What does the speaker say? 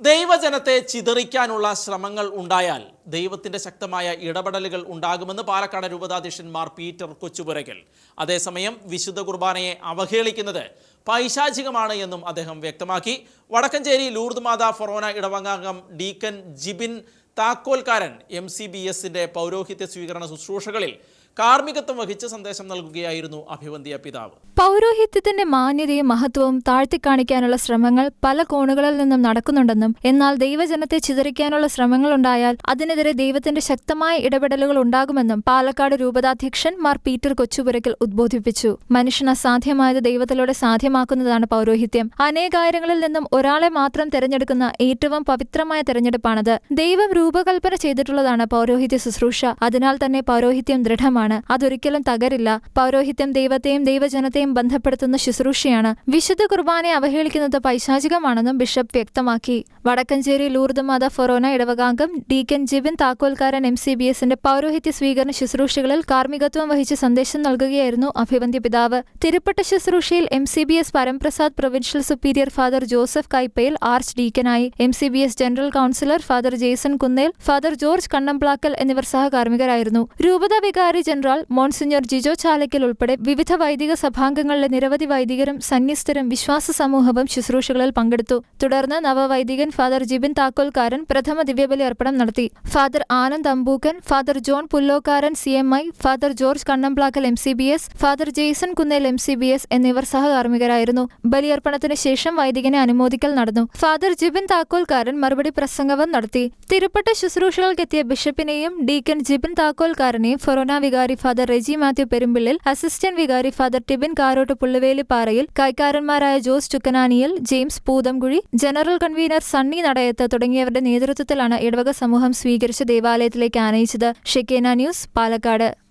ദൈവജനത്തെ ചിതറിക്കാനുള്ള ശ്രമങ്ങൾ ഉണ്ടായാൽ ദൈവത്തിന്റെ ശക്തമായ ഇടപെടലുകൾ ഉണ്ടാകുമെന്ന് പാലക്കാട് രൂപതാധ്യക്ഷൻ മാർ പീറ്റർ കൊച്ചുപുരയ്ക്കൽ. അതേസമയം വിശുദ്ധ കുർബാനയെ അവഹേളിക്കുന്നത് പൈശാചികമാണ് എന്നും അദ്ദേഹം വ്യക്തമാക്കി. വടക്കഞ്ചേരി ലൂർദ് മാതാ ഫൊറോന ഇടവങ്ങാംഗം deacon Jibin Thakkolkaran M C B എസിന്റെ പൗരോഹിത്യ സ്വീകരണ ശുശ്രൂഷകളിൽ കാർമ്മികത്വം വഹിച്ച സന്ദേശം നൽകുകയായിരുന്നു അഭിവന്ദ്യ പിതാവ്. പൗരോഹിത്യത്തിന്റെ മാന്യതയും മഹത്വവും താഴ്ത്തിക്കാണിക്കാനുള്ള ശ്രമങ്ങൾ പല കോണുകളിൽ നിന്നും നടക്കുന്നുണ്ടെന്നും എന്നാൽ ദൈവജനത്തെ ചിതറിക്കാനുള്ള ശ്രമങ്ങളുണ്ടായാൽ അതിനെതിരെ ദൈവത്തിന്റെ ശക്തമായ ഇടപെടലുകൾ ഉണ്ടാകുമെന്നും പാലക്കാട് രൂപതാധ്യക്ഷൻ മാർ പീറ്റർ കൊച്ചുപുരയ്ക്കൽ ഉദ്ബോധിപ്പിച്ചു. മനുഷ്യൻ അസാധ്യമായത് ദൈവത്തിലൂടെ സാധ്യമാക്കുന്നതാണ് പൗരോഹിത്യം. അനേകായിരങ്ങളിൽ നിന്നും ഒരാളെ മാത്രം തെരഞ്ഞെടുക്കുന്ന ഏറ്റവും പവിത്രമായ തെരഞ്ഞെടുപ്പാണത്. ദൈവം രൂപകൽപ്പന ചെയ്തിട്ടുള്ളതാണ് പൗരോഹിത്യ ശുശ്രൂഷ. അതിനാൽ തന്നെ പൗരോഹിത്യം ദൃഢമാണ്. അതൊരിക്കലും തകരില്ല. പൗരോഹിത്യം ദൈവത്തെയും ദൈവജനത്തെയും ബന്ധപ്പെടുത്തുന്ന ശുശ്രൂഷയാണ്. വിശുദ്ധ കുർബാനയെ അവഹേളിക്കുന്നത് പൈശാചികമാണെന്നും ബിഷപ്പ് വ്യക്തമാക്കി. വടക്കഞ്ചേരി ലൂർദ് മാത ഫൊറോന ഇടവകാംഗം deacon Jibin Thakkolkaran M C B എസിന്റെ പൗരോഹിത്യ സ്വീകരണ ശുശ്രൂഷകളിൽ കാർമ്മികത്വം വഹിച്ച സന്ദേശം നൽകുകയായിരുന്നു അഭിവന്ധ്യ പിതാവ്. തിരുപ്പട്ട ശുശ്രൂഷയിൽ M C B S Paramprasad provincial superior father Joseph Kaippayil arch ഡീക്കനായി. M C B S general councillor father Jaison Kunnel father George Kannamplackal എന്നിവർ സഹകാർമ്മികരായിരുന്നു. രൂപത വികാരി ജനറൽ മോൺസിഞ്ഞർ ജിജോ ചാലക്കൽ ഉൾപ്പെടെ വിവിധ വൈദിക സഭാംഗങ്ങളിലെ നിരവധി വൈദികരും സന്യസ്തരും വിശ്വാസ സമൂഹവും ശുശ്രൂഷകളിൽ പങ്കെടുത്തു. തുടർന്ന് നവവൈദികൻ ഫാദർ ജിബിൻ താക്കോൽക്കാരൻ പ്രഥമ ദിവ്യബലി അർപ്പണം നടത്തി. Father Anand Ambookkan father John Pullokkaran C M I father George Kannamplackal M C B S father Jaison Kunnel M C B S എന്നിവർ സഹകാർമ്മികരായിരുന്നു. ബലിയർപ്പണത്തിന് ശേഷം വൈദികനെ അനുമോദിക്കൽ നടന്നു. ഫാദർ ജിബിൻ താക്കോൽക്കാരൻ മറുപടി പ്രസംഗവും നടത്തി. തിരുപ്പട്ട ശുശ്രൂഷകൾക്കെത്തിയ ബിഷപ്പിനെയും ഡീക്കൻ ജിബിൻ താക്കോൽക്കാരനെയും ഫൊറോന വികാരി ഫാദർ റെജി മാത്യു പെരുമ്പിള്ളിൽ അസിസ്റ്റന്റ് വികാരി father Tibin Karott Pulluvelipparayil കൈക്കാരന്മാരായ Jose Chukkananiyil James Poothamkuzhi general convener Sunny Nadayath തുടങ്ങിയവരുടെ നേതൃത്വത്തിലാണ് ഇടവക സമൂഹം സ്വീകരിച്ച ദേവാലയത്തിലേക്ക് ആനയിച്ചത്. ഷെക്കേന ന്യൂസ് പാലക്കാട്.